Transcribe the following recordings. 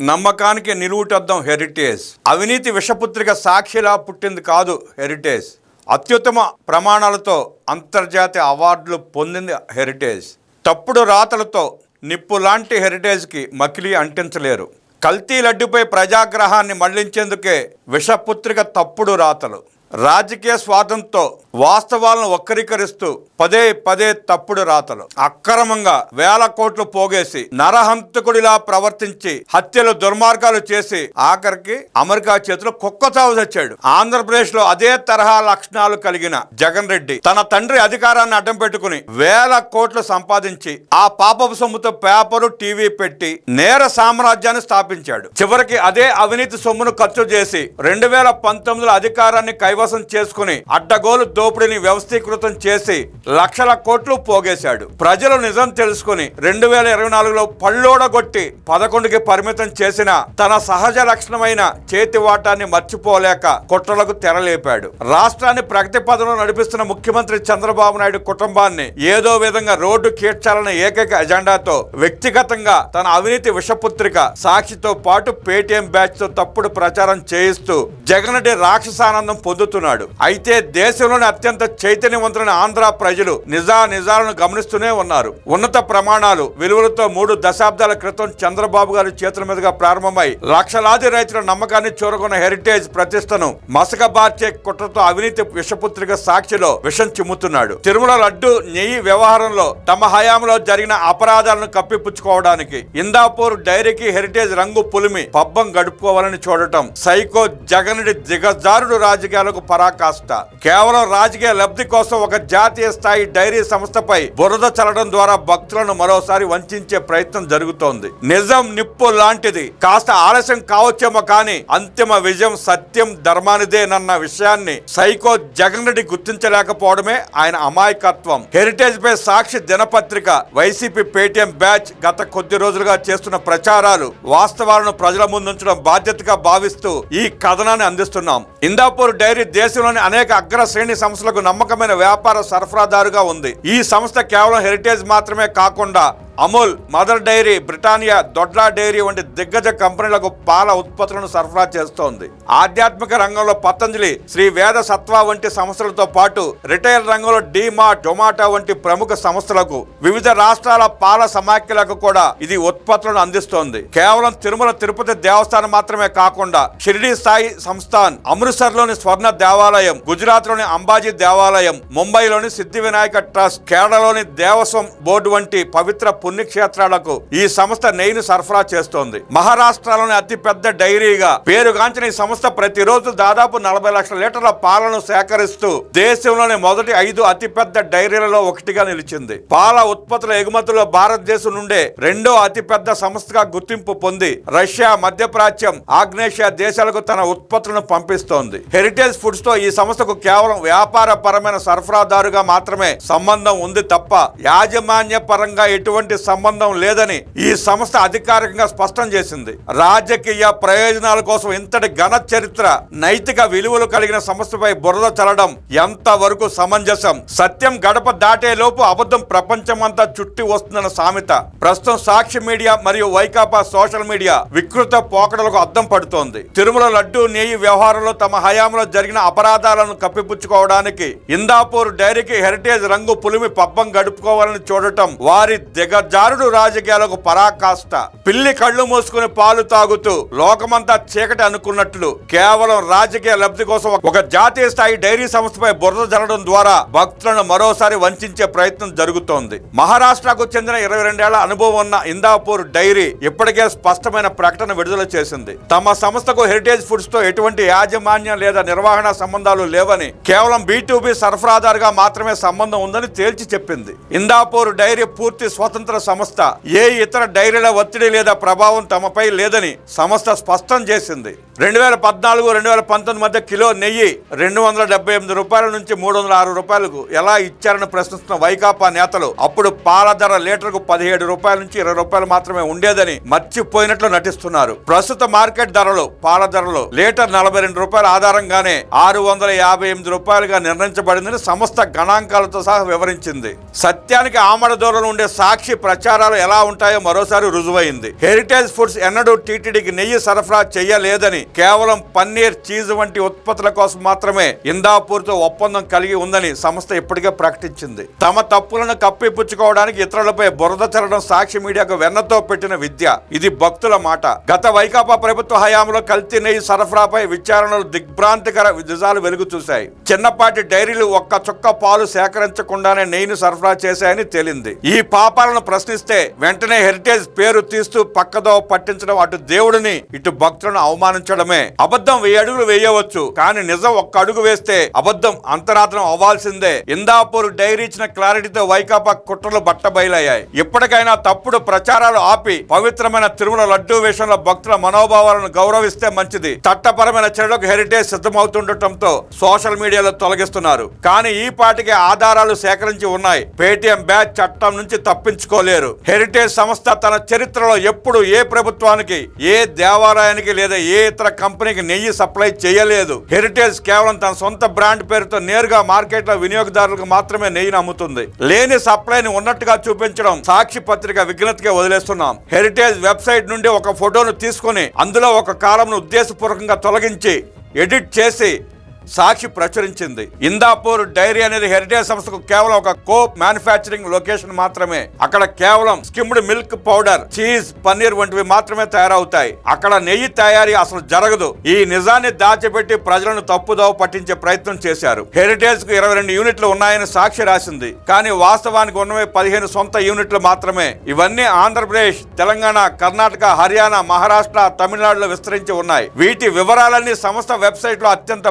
నమ్మకానికి నిలువుటద్దం హెరిటేజ్. అవినీతి విషపుత్రిక సాక్షిలా పుట్టింది కాదు హెరిటేజ్. అత్యుత్తమ ప్రమాణాలతో అంతర్జాతీయ అవార్డులు పొందింది హెరిటేజ్. తప్పుడు రాతలతో నిప్పు లాంటి హెరిటేజ్కి మకిలి అంటించలేరు. కల్తీ లడ్డుపై ప్రజాగ్రహాన్ని మళ్ళించేందుకే విషపుత్రిక తప్పుడు రాతలు. రాజకీయ స్వాతంతో వాస్తవాలను వక్రీకరిస్తూ పదే పదే తప్పుడు రాతలు. అక్రమంగా వేల కోట్లు పోగేసి నరహంతకుడిలా ప్రవర్తించి హత్యలు దుర్మార్గాలు చేసి ఆఖరికి అమెరికా చేతిలో కుక్క చావు ఆంధ్రప్రదేశ్లో అదే తరహా లక్షణాలు కలిగిన జగన్ రెడ్డి తన తండ్రి అధికారాన్ని అడ్డం పెట్టుకుని వేల కోట్లు సంపాదించి ఆ పాపపు సొమ్ముతో పేపరు టీవీ పెట్టి నేర సామ్రాజ్యాన్ని స్థాపించాడు. చివరికి అదే అవినీతి సొమ్మును ఖర్చు చేసి రెండు వేల పంతొమ్మిదిలో అధికారాన్ని కైవసం చేసుకుని అడ్డగోలు దోపిడీని వ్యవస్థీకృతం చేసి లక్షల కోట్లు పోగేశాడు. ప్రజలు నిజం తెలుసుకుని రెండు వేల ఇరవై నాలుగులో పళ్ళోడగొట్టి పదకొండుకి పరిమితం చేసిన తన సహజ లక్షణమైన చేతి వాటాన్ని మర్చిపోలేక కుట్రలకు తెరలేపాడు. రాష్ట్రాన్ని ప్రగతి పదంలో నడిపిస్తున్న ముఖ్యమంత్రి చంద్రబాబు నాయుడు కుటుంబాన్ని ఏదో విధంగా రోడ్డు కీడ్చాలన్న ఏకైక ఎజెండాతో వ్యక్తిగతంగా తన అవినీతి విషపుత్రిక సాక్షితో పాటు పేటీఎం బ్యాచ్తో తప్పుడు ప్రచారం చేయిస్తూ జగన్ రెడ్డి రాక్షసానందం పొందుతున్నాడు అయితే దేశంలోని అత్యంత చైతన్యవంతులైన ఆంధ్ర ప్రజలు నిజా నిజాలను గమనిస్తూనే ఉన్నారు. ఉన్నత ప్రమాణాలు విలువలతో మూడు దశాబ్దాల క్రితం చంద్రబాబు గారి చేతుల మీదుగా ప్రారంభమై లక్షలాది రైతుల నమ్మకాన్ని చూరగొన్న హెరిటేజ్ ప్రతిష్టను మసకబార్చే కుట్రతో అవినీతి విషపుత్రిక సాక్షిలో విషం చిమ్ముతున్నాడు. తిరుమల లడ్డు నెయ్యి వ్యవహారంలో తమ హయాంలో జరిగిన అపరాధాలను కప్పిపుచ్చుకోవడానికి ఇందాపూర్ డైరీకి హెరిటేజ్ రంగు పులిమి పబ్బం గడుపుకోవాలని చూడటం సైకో జగనుడి దిగజారుడు రాజకీయాలకు పరాకాష్ట. కేవలం రాజకీయ లబ్ధి కోసం ఒక జాతీయ స్థాయి డైరీ సంస్థపై బురద చల్లడం ద్వారా భక్తులను మరోసారి వంచే ప్రయత్నం జరుగుతోంది. నిజం నిప్పు లాంటిది. కాస్త ఆలస్యం కావచ్చేమో కానీ అంతిమ విజయం సత్యం ధర్మానిదేనన్న విషయాన్ని సైకో జగన్ రెడ్డి గుర్తించలేకపోవడమే ఆయన అమాయకత్వం. హెరిటేజ్ పై సాక్షి దినపత్రిక వైసీపీ పేటీఎం బ్యాచ్ గత కొద్ది రోజులుగా చేస్తున్న ప్రచారాలు వాస్తవాలను ప్రజల ముందుంచడం బాధ్యతగా భావిస్తూ ఈ కథనాన్ని అందిస్తున్నాం. ఇందాపూర్ డైరీ దేశంలోని అనేక అగ్ర శ్రేణి సంస్థలకు నమ్మకమైన వ్యాపార సరఫరాదారుగా ఉంది. ఈ సంస్థ కేవలం హెరిటేజ్ మాత్రమే కాకుండా Amul Mother Dairy Britannia Dodla Dairy వంటి దిగ్గజ కంపెనీలకు పాల ఉత్పత్తులను సరఫరా చేస్తోంది. ఆధ్యాత్మిక రంగంలో పతంజలి శ్రీ వేద సత్వ వంటి సంస్థలతో పాటు రిటైల్ రంగంలో డీమార్ట్ జొమాటో వంటి ప్రముఖ సంస్థలకు వివిధ రాష్ట్రాల పాల సమాఖ్యలకు కూడా ఇది ఉత్పత్తులను అందిస్తోంది. కేవలం తిరుమల తిరుపతి దేవస్థానం మాత్రమే కాకుండా షిరిడి సాయి సంస్థాన్ అమృత్సర్లోని స్వర్ణ దేవాలయం గుజరాత్లోని అంబాజీ దేవాలయం ముంబైలోని సిద్ధి వినాయక ట్రస్ట్ కేరళలోని దేవస్వం బోర్డు వంటి పవిత్ర పుణ్యక్షేత్రాలకు ఈ సంస్థ నెయ్యిని సరఫరా చేస్తోంది. మహారాష్ట్రలోని అతిపెద్ద డైరీగా పేరుగాంచిన ఈ సంస్థ ప్రతిరోజు దాదాపు నలభై లక్షల లీటర్ల పాలను సేకరిస్తూ దేశంలోని మొదటి ఐదు అతిపెద్ద డైరీలలో ఒకటిగా నిలిచింది. పాల ఉత్పత్తుల ఎగుమతుల్లో భారతదేశం నుండే రెండో అతిపెద్ద సంస్థగా గుర్తింపు పొంది రష్యా మధ్యప్రాచ్యం ఆగ్నేషియా దేశాలకు తన ఉత్పత్తులను పంపిస్తోంది. హెరిటేజ్ ఫుడ్స్తో ఈ సంస్థకు కేవలం వ్యాపార పరమైన సరఫరాదారుగా మాత్రమే సంబంధం ఉంది తప్ప యాజమాన్య పరంగా ఎటువంటి సంబంధం లేదని ఈ సంస్థ అధికారికంగా స్పష్టం చేసింది. రాజకీయ ప్రయోజనాల కోసం ఇంతటి ఘన చరిత్ర నైతిక విలువలు కలిగిన సంస్థపై బురద చల్లడం ఎంత వరకు సమంజసం? సత్యం గడప దాటే లోపు అబద్ధం ప్రపంచమంతా చుట్టి వస్తుందన్న సామెత. ప్రస్తుతం సాక్షి మీడియా మరియు వైకాపా సోషల్ మీడియా వికృత పోకడలకు అద్దం పడుతోంది. తిరుమల లడ్డు నెయ్యి వ్యవహారంలో తమ హయాంలో జరిగిన అపరాధాలను కప్పిపుచ్చుకోవడానికి ఇందాపూర్ డైరీకి హెరిటేజ్ రంగు పులిమి పబ్బం గడుపుకోవాలని చూడటం వారి దిగ జారుడు రాజకీయాలకు పరాకాష్ట. పిల్లి కళ్ళు మూసుకుని పాలు తాగుతూ లోకమంతా చీకటి అనుకున్నట్లు కేవలం రాజకీయ లబ్ధి కోసం ఒక జాతీయ స్థాయి డైరీ సంస్థపై బురద జరగడం ద్వారా భక్తులను మరోసారి వంచే ప్రయత్నం జరుగుతోంది. మహారాష్ట్రకు చెందిన ఇరవై రెండేళ్ళ అనుభవం ఉన్న ఇందాపూర్ డైరీ ఇప్పటికే స్పష్టమైన ప్రకటన విడుదల చేసింది. తమ సంస్థకు హెరిటేజ్ ఫుడ్స్తో ఎటువంటి యాజమాన్యం లేదా నిర్వహణ సంబంధాలు లేవని కేవలం బి సరఫరాదారుగా మాత్రమే సంబంధం ఉందని తేల్చి చెప్పింది. ఇందాపూర్ డైరీ పూర్తి స్వతంత్ర సంస్థ. ఏ ఇతర డైరీల ఒత్తిడి లేదా ప్రభావం తమపై లేదని సంస్థ స్పష్టం చేసింది. రెండు వేల పద్నాలుగు రెండు వేల పంతొమ్మిది మధ్య కిలో నెయ్యి రెండు వందల డెబ్బై ఎనిమిది రూపాయల నుంచి మూడు వందల ఆరు రూపాయలకు ఎలా ఇచ్చారని ప్రశ్నిస్తున్న వైకాపా నేతలు అప్పుడు పాల ధర లీటర్కు పదిహేడు రూపాయల నుంచి ఇరవై రూపాయలు మాత్రమే ఉండేదని మర్చిపోయినట్లు నటిస్తున్నారు. ప్రస్తుత మార్కెట్ ధరలు పాల ధరలు లీటర్ నలభై రెండు రూపాయల ఆధారంగానే ఆరు వందల యాభై ఎనిమిది రూపాయలుగా నిర్ణయించబడిందని సంస్థ గణాంకాలతో సహా వివరించింది. సత్యానికి ఆమడ దూరంలో ఉండే సాక్షి ప్రచారాలు ఎలా ఉంటాయో మరోసారి రుజువైంది. హెరిటేజ్ ఫుడ్స్ ఎన్నడూ టీటీడీకి నెయ్యి సరఫరా చేయలేదని కేవలం పన్నీర్ చీజ్ వంటి ఉత్పత్తుల కోసం మాత్రమే ఇందాపూర్తో ఒప్పందం కలిగి ఉందని సంస్థ ఇప్పటికే ప్రకటించింది. తమ తప్పులను కప్పిపుచ్చుకోవడానికి ఇతరులపై బురద చల్లడం సాక్షి మీడియాకు వెన్నతో పెట్టిన విద్య. ఇది భక్తుల మాట. గత వైకాపా ప్రభుత్వ హయాంలో కల్తీ నెయ్యి సరఫరాపై విచారణలు దిగ్భ్రాంతికర నిజాలు వెలుగు చూశాయి. చిన్నపాటి డైరీలు ఒక్క చుక్క పాలు సేకరించకుండానే నెయ్యిని సరఫరా చేశాయని తేలింది. ఈ పాపాలను ప్రశ్నిస్తే వెంటనే హెరిటేజ్ పేరు తీస్తూ పక్కదో పట్టించడం అటు దేవుడిని ఇటు భక్తులను అవమానించడమే. అబద్ధం వెయ్యి అడుగులు వేయవచ్చు కానీ నిజం ఒక్క అడుగు వేస్తే అబద్ధం అంతరాత్రం అవ్వాల్సిందే. ఇందాపూర్ డైరీ ఇచ్చిన క్లారిటీతో వైకాపా కుట్రలు బట్టబయలయ్యాయి. ఇప్పటికైనా తప్పుడు ప్రచారాలు ఆపి పవిత్రమైన తిరుమల లడ్డూ విషయంలో భక్తుల మనోభావాలను గౌరవిస్తే మంచిది. చట్టపరమైన చర్యలకు హెరిటేజ్ సిద్ధమవుతుండటంతో సోషల్ మీడియాలో తొలగిస్తున్నారు. కానీ ఈ పాటికి ఆధారాలు సేకరించి ఉన్నాయి. పేటిఎం బ్యాచ్ చట్టం నుంచి తప్పించుకో తప్పించుకోలేరు హెరిటేజ్ సంస్థ తన చరిత్రలో ఎప్పుడు ఏ ప్రభుత్వానికి ఏ దేవాలయానికి లేదా ఏ ఇతర కంపెనీకి నెయ్యి సప్లై చేయలేదు. హెరిటేజ్ కేవలం తన సొంత బ్రాండ్ పేరుతో నేరుగా మార్కెట్లో వినియోగదారులకు మాత్రమే నెయ్యిని అమ్ముతుంది. లేని సప్లైని ఉన్నట్టుగా చూపించడం సాక్షి పత్రిక విఘ్నతగా వదిలేస్తున్నాం. హెరిటేజ్ వెబ్సైట్ నుండి ఒక ఫోటోను తీసుకొని అందులో ఒక కాలంను ఉద్దేశపూర్వకంగా తొలగించి ఎడిట్ చేసి సాక్షి ప్రచురించింది. ఇందాపూర్ డైరీ అనేది హెరిటేజ్ సంస్థకు కేవలం ఒక కోప్ మ్యానుఫ్యాక్చరింగ్ లొకేషన్ మాత్రమే. అక్కడ కేవలం skimmed milk powder cheese paneer వంటివి మాత్రమే తయారవుతాయి. అక్కడ నెయ్యి తయారీ అసలు జరగదు. ఈ నిజాన్ని దాచిపెట్టి ప్రజలను తప్పుదోవ పట్టించే ప్రయత్నం చేశారు. హెరిటేజ్కు ఇరవై రెండు యూనిట్లు ఉన్నాయని సాక్షి రాసింది. కానీ వాస్తవానికి ఉన్నవి పదిహేను సొంత యూనిట్లు మాత్రమే. ఇవన్నీ ఆంధ్రప్రదేశ్ తెలంగాణ కర్ణాటక హర్యానా మహారాష్ట్ర తమిళనాడులో విస్తరించి ఉన్నాయి. వీటి వివరాలన్నీ సంస్థ వెబ్సైట్లో అత్యంత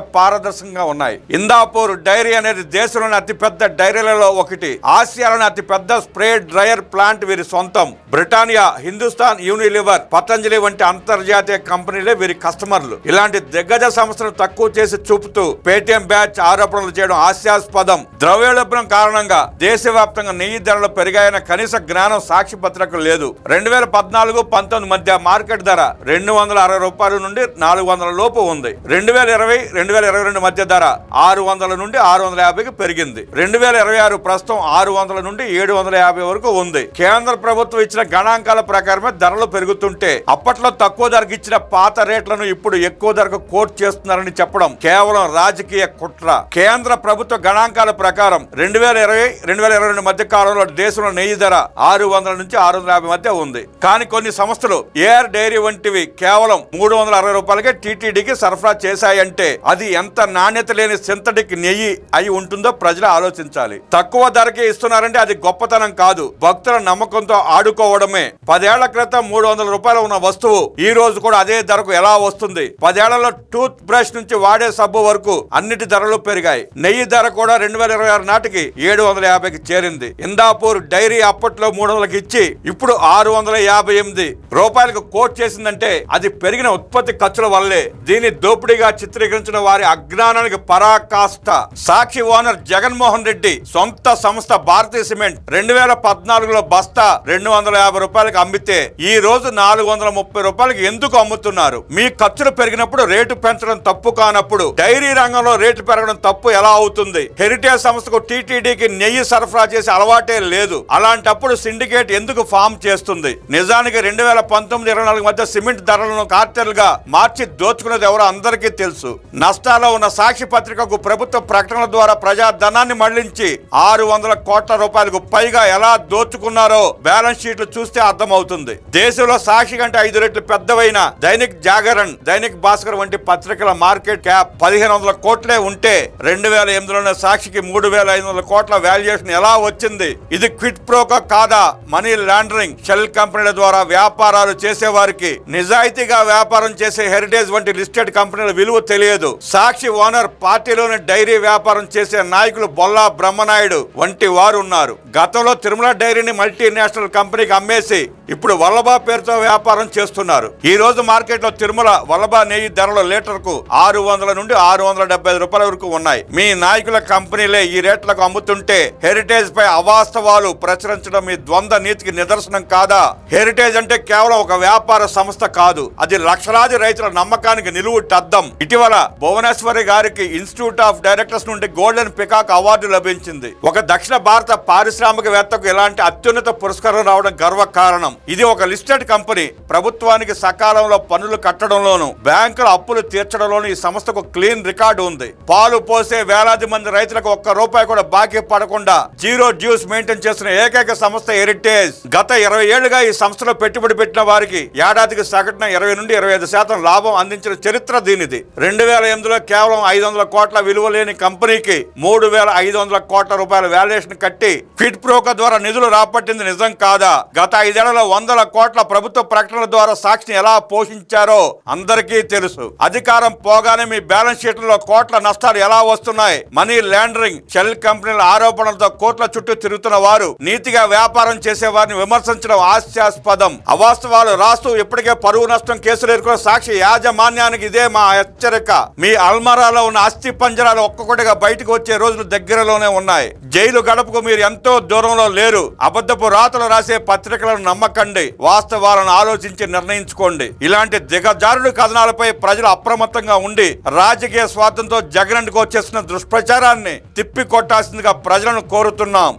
ఆదర్శంగా ఉన్నాయి. ఇందాపూర్ డైరీ అనేది దేశంలోని అతిపెద్ద డైరీలలో ఒకటి. ఆసియాలోని అతిపెద్ద స్ప్రే డ్రయర్ ప్లాంట్ వీరి సొంతం. బ్రిటానియా హిందుస్థాన్ యూనిలివర్ పతంజలి వంటి అంతర్జాతీయ కంపెనీలే వీరి కస్టమర్లు. ఇలాంటి దిగ్గజ సంస్థను తక్కువ చేసి చూపుతూ పేటిఎం బ్యాచ్ ఆరోపణలు చేయడం హాస్యాస్పదం. ద్రవ్యోల్బణం కారణంగా దేశవ్యాప్తంగా నెయ్యి ధరలు పెరిగాయన్న కనీస జ్ఞానం సాక్షి పత్రికలు లేదు. రెండు వేల పద్నాలుగు పంతొమ్మిది మధ్య మార్కెట్ ధర రెండు వందల అరవై రూపాయల నుండి నాలుగు వందల లోపు ఉంది. రెండు వేల ఇరవై రెండు వేల ఇరవై రెండు మధ్య ధర ఆరు వందల నుండి ఆరు వందల యాభైకి పెరిగింది. రెండు వేల ఇరవై ఆరు ప్రస్తుతం ఆరు వందల నుండి ఏడు వందల యాభై వరకు ఉంది. కేంద్ర ప్రభుత్వం ఇచ్చిన గణాంకాల ప్రకారమే ధరలు పెరుగుతుంటే అప్పట్లో తక్కువ ధరకు ఇచ్చిన పాత రేట్లను ఇప్పుడు ఎక్కువ ధరకు కోట్ చేస్తున్నారని చెప్పడం కేవలం రాజకీయ కుట్ర. కేంద్ర ప్రభుత్వ గణాంకాల ప్రకారం రెండు వేల ఇరవై రెండు వేల ఇరవై రెండు మధ్య కాలంలో దేశంలో నెయ్యి ధర ఆరు వందల నుంచి ఆరు వందల యాభై మధ్య ఉంది. కానీ కొన్ని సంస్థలు ఏఆర్ డైరీ వంటివి కేవలం మూడు వందల అరవై రూపాయలకే టీటీడీకి సరఫరా చేశాయంటే అది ఎంత నాణ్యత లేని సింథటిక్ నెయ్యి అయి ఉంటుందో ప్రజలు ఆలోచించాలి. తక్కువ ధరకే ఇస్తున్నారంటే అది గొప్పతనం కాదు. భక్తుల నమ్మకంతో ఆడుకోవడమే. పదేళ్ళ క్రితం మూడు వందల రూపాయలు ఉన్న వస్తువు ఈ రోజు కూడా అదే ధరకు ఎలా వస్తుంది? పదేళ్ళలో టూత్ బ్రష్ నుంచి వాడే సబ్బు వరకు అన్నిటి ధరలు పెరిగాయి. నెయ్యి ధర కూడా రెండు వేల ఇరవై ఆరు నాటికి ఏడు వందల యాభైకి చేరింది. ఇందాపూర్ డైరీ అప్పట్లో మూడు వందలకి ఇచ్చి ఇప్పుడు ఆరు వందల యాభై ఎనిమిది రూపాయలకు కోట్ చేసిందంటే అది పెరిగిన ఉత్పత్తి ఖర్చుల వల్లే. దీన్ని దోపిడీగా చిత్రీకరించిన వారి అజ్ఞానానికి పరాకాష్ట. సాక్షి ఓనర్ జగన్మోహన్ రెడ్డి సొంత సంస్థ భారతీయ సిమెంట్ రెండు వేల పద్నాలుగులో బస్తా రెండు వందల యాభై రూపాయలకు అమ్మితే ఈ రోజు నాలుగు వందల ముప్పై రూపాయలకి ఎందుకు అమ్ముతున్నారు? మీ ఖర్చులు పెరిగినప్పుడు రేటు పెంచడం తప్పు కానప్పుడు డైరీ రంగంలో రేటు పెరగడం తప్పు ఎలా అవుతుంది? హెరిటేజ్ సంస్థకు టీటీడీకి నెయ్యి సరఫరా చేసే అలవాటే లేదు. అలాంటప్పుడు సిండికేట్ ఎందుకు ఫామ్ చేస్తుంది? నిజానికి రెండు వేల పంతొమ్మిది ఇరవై నాలుగు మధ్య సిమెంట్ ధరలను కార్టెల్గా మార్చి దోచుకునేది ఎవరో అందరికీ తెలుసు. నష్టాల్లో ఉన్న సాక్షి పత్రికకు ప్రభుత్వ ప్రకటనల ద్వారా ప్రజా ధనాన్ని మళ్ళించి ఆరు వందల కోట్ల రూపాయలకు పైగా ఎలా దోచుకున్నారో బ్యాలెన్స్ షీట్లు చూస్తే అర్థమవుతుంది. దేశంలో సాక్షి కంటే ఐదు రెట్లు పెద్దవైన దైనిక్ జాగరణ్ దైనిక్ భాస్కర్ వంటి పత్రికల మార్కెట్ క్యాప్ పదిహేను వందల కోట్లే ఉంటే రెండు వేల ఎనిమిదిలోనే సాక్షికి మూడు వేల ఐదు వందల కోట్ల వాల్యుయేషన్ ఎలా వచ్చింది? ఇది క్విట్ ప్రోకో కాదా? మనీ లాండరింగ్ షెల్ కంపెనీల ద్వారా వ్యాపారాలు చేసే వారికి నిజాయితీగా వ్యాపారం చేసే హెరిటేజ్ వంటి లిస్టెడ్ కంపెనీల విలువ తెలియదు. సాక్షి ఓనర్ పార్టీలోని డైరీ వ్యాపారం చేసే నాయకులు బొల్లా బ్రహ్మనాయుడు వంటి వారు ఉన్నారు. గతంలో తిరుమల డైరీని మల్టీనేషనల్ కంపెనీకి అమ్మేసి ఇప్పుడు వల్లభా పేరుతో వ్యాపారం చేస్తున్నారు. ఈ రోజు మార్కెట్లో తిరుమల వల్లభా నెయ్యి ధరలు లీటర్కు ఆరు వందల నుండి ఆరు వందల డెబ్బై ఐదు రూపాయల వరకు ఉన్నాయి. మీ నాయకుల కంపెనీలే ఈ రేట్లకు అమ్ముతుంటే హెరిటేజ్ పై అవాస్తవాలు ప్రచురించడం మీ ద్వంద్వ నీతికి నిదర్శనం కాదా? హెరిటేజ్ అంటే కేవలం ఒక వ్యాపార సంస్థ కాదు. అది లక్షలాది రైతుల నమ్మకానికి నిలువు టద్దం ఇటీవల భువనేశ్వరి గారికి ఇన్స్టిట్యూట్ ఆఫ్ డైరెక్టర్స్ నుండి గోల్డెన్ పికాక్ అవార్డు లభించింది. ఒక దక్షిణ భారత పారిశ్రామికవేత్తకు ఇలాంటి అత్యున్నత పురస్కారం రావడం గర్వకారణం. ఇది ఒక లిస్టెడ్ కంపెనీ. ప్రభుత్వానికి సకాలంలో పన్నులు కట్టడంలోను బ్యాంకుల అప్పులు తీర్చడంలోను ఈ సంస్థకు క్లీన్ రికార్డు ఉంది. పాలు పోసే వేలాది మంది రైతులకు ఒక్క రూపాయి కూడా బాకీ పడకుండా జీరో డ్యూస్ మెయింటైన్ చేసిన ఏకైక సంస్థ హెరిటేజ్. గత ఇరవై ఏళ్ళుగా ఈ సంస్థలో పెట్టుబడి పెట్టిన వారికి ఏడాదికి సగటున ఇరవై నుండి ఇరవై ఐదు శాతం లాభం అందించిన చరిత్ర దీనిది. రెండు వేల ఎనిమిదిలో కేవలం ఐదు వందల కోట్ల విలువ లేని కంపెనీకి మూడు వేల ఐదు వందల కోట్ల రూపాయల వాల్యుయేషన్ కట్టి ఫిట్ ప్రోక ద్వారా నిధులు రాబట్టింది నిజం కాదా? గత ఐదేళ్ళలో వందల కోట్ల ప్రభుత్వ ప్రకటనల ద్వారా సాక్షిని ఎలా పోషించారో అందరికీ తెలుసు. అధికారం పోగానే మీ బ్యాలెన్స్ షీట్లలో కోట్ల నష్టాలు ఎలా వస్తున్నాయి? మనీ లాండరింగ్ షెల్ కంపెనీల ఆరోపణలతో కోట్ల చుట్టూ తిరుగుతున్న వారు నీతిగా వ్యాపారం చేసే వారిని విమర్శించడం హాస్యాస్పదం. అవాస్తవాలు రాస్తూ ఇప్పటికే పరువు నష్టం కేసులు ఎదుర్కొన్న సాక్షి యాజమాన్యానికి ఇదే మా హెచ్చరిక. మీ అల్మరాలో ఉన్న అస్థి పంజరాలు ఒక్కొక్కటిగా బయటకు వచ్చే రోజులు దగ్గరలోనే ఉన్నాయి. జైలు గడపకు మీరు ఎంతో దూరంలో లేరు. అబద్ధపు రాతలు రాసే పత్రికలను నమ్మకండి. వాస్తవాలను ఆలోచించి నిర్ణయించుకోండి. ఇలాంటి దిగజారుడు కథనాలపై ప్రజలు అప్రమత్తంగా ఉండి రాజకీయ స్వార్థంతో జగనందుకు వచ్చేసిన దుష్ప్రచారాన్ని తిప్పి కొట్టాల్సిందిగా ప్రజలను కోరుతున్నాం.